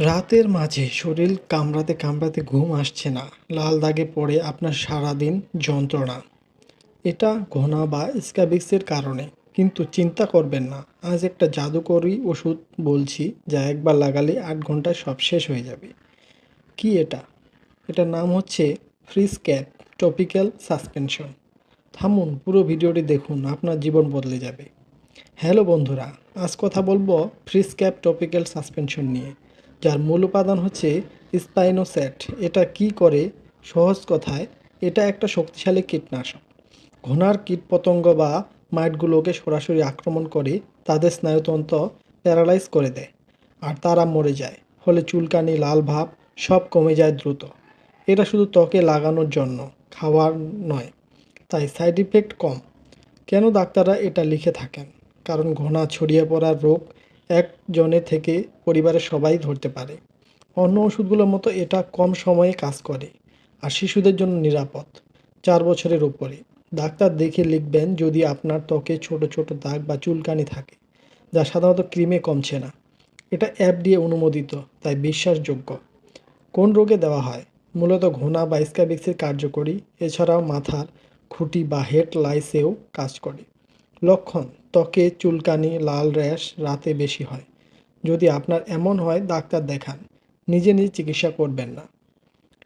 রাতের মাঝে শরীর কামড়াতে কামড়াতে ঘুম আসছে না। লাল দাগে পড়ে আপনার সারাদিন যন্ত্রণা। এটা ঘনা বা স্ক্যাবিক্সের কারণে। কিন্তু চিন্তা করবেন না। আজ একটা জাদুকরি ওষুধ বলছি, যা একবার লাগালে আট ঘন্টায় সব শেষ হয়ে যাবে। কি এটা? এটার নাম হচ্ছে ফ্রিজ ক্যাপ, টপিক্যাল সাসপেনশন। থামুন, পুরো ভিডিওটি দেখুন, আপনার জীবন বদলে যাবে। হ্যালো বন্ধুরা, আজ কথা বলব ফ্রিজ ক্যাপ, টপিক্যাল সাসপেনশন নিয়ে। যার মূল উপাদান হচ্ছে স্পাইনোস্যাট এটা কি করে? সহজ কথায়, এটা একটা শক্তিশালী কীটনাশক। ঘনার কীটপতঙ্গ বা মাইটগুলোকে সরাসরি আক্রমণ করে তাদের স্নায়ুতন্ত্র প্যারালাইজ করে দেয়, আর তারা মরে যায়। ফলে চুলকানি, লাল ভাব সব কমে যায় দ্রুত। এটা শুধু ত্বকে লাগানোর জন্য, খাওয়ার নয়, তাই সাইড ইফেক্ট কম। কেন ডাক্তাররা এটা লিখে থাকেন? কারণ ঘনা ছড়িয়ে পড়ার রোগ একজনের থেকে পরিবারের সবাই ধরতে পারে। অন্য ওষুধগুলোর মতো এটা কম সময়ে কাজ করে আর শিশুদের জন্য নিরাপদ। চার বছরের উপরে। ডাক্তার দেখে লিখবেন যদি আপনার ত্বকে ছোট ছোট দাগ বা চুলকানি থাকে, যা সাধারণত ক্রিমে কমছে না। এটা অ্যাপ দিয়ে অনুমোদিত, তাই বিশ্বাসযোগ্য। কোন রোগে দেওয়া হয়? মূলত ঘোনা বা স্ক্যাবিক্সের কার্যকরী, এছাড়াও মাথার খুঁটি বা হেড লাইসেও কাজ করে। লক্ষণ ত্বকে চুলকানি, লাল র্যাশ রাতে বেশি হয়। যদি আপনার এমন হয়, ডাক্তার দেখান। নিজে নিজে চিকিৎসা করবেন না।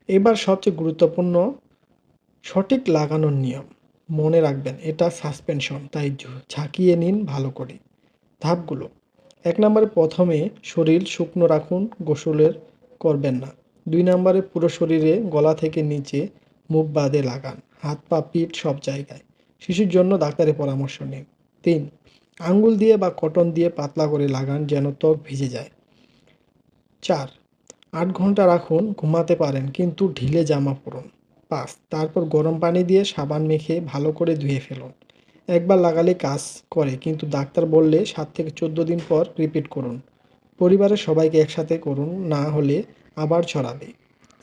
এবার সবচেয়ে গুরুত্বপূর্ণ, সঠিক লাগানোর নিয়ম। মনে রাখবেন, এটা সাসপেনশন। তাই ঝাঁকিয়ে নিন ভালো করে। ধাপগুলো। এক নম্বরে প্রথমে শরীর শুকনো রাখুন, গোসলের করবেন না। দুই নম্বরে পুরো শরীরে গলা থেকে নিচে মুখ বাদে লাগান। হাত, পা, পিঠ সব জায়গায়। শিশুর জন্য ডাক্তারের পরামর্শ নিন। তিন, আঙ্গুল দিয়ে বা কটন দিয়ে পাতলা করে লাগান যেন ত্বক ভিজে যায়। চার, আট ঘণ্টা রাখুন, ঘুমাতে পারেন কিন্তু ঢিলে জামা পরুন। পাঁচ, তারপর গরম পানি দিয়ে সাবান মেখে ভালো করে ধুয়ে ফেলুন। একবার লাগালে কাজ করে কিন্তু ডাক্তার বললে সাত থেকে চোদ্দ দিন পর রিপিট করুন। পরিবারের সবাইকে একসাথে করুন, না হলে আবার ছড়াবে।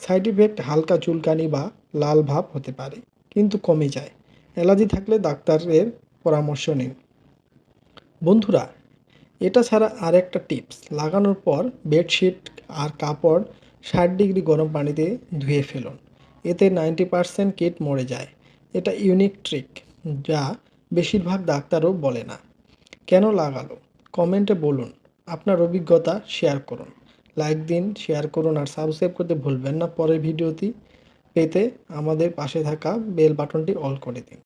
সাইড ইফেক্ট হালকা চুলকানি বা লাল ভাব হতে পারে, কিন্তু কমে যায়। অ্যালার্জি থাকলে ডাক্তারের পরামর্শ নিন। বন্ধুরা, এটা ছাড়া আর একটা টিপস। লাগানোর পর বেডশিট আর কাপড় ষাট ডিগ্রি গরম পানিতে ধুয়ে ফেলুন। এতে নাইনটি পারসেন্ট কিট মরে যায়। এটা ইউনিক ট্রিক, যা বেশিরভাগ ডাক্তারও বলে না। কেন লাগালো? কমেন্টে বলুন। আপনার অভিজ্ঞতা শেয়ার করুন। লাইক দিন, শেয়ার করুন আর সাবস্ক্রাইব করতে ভুলবেন না। পরের ভিডিওটি পেতে আমাদের পাশে থাকা বেল বাটনটি অল করে দিন।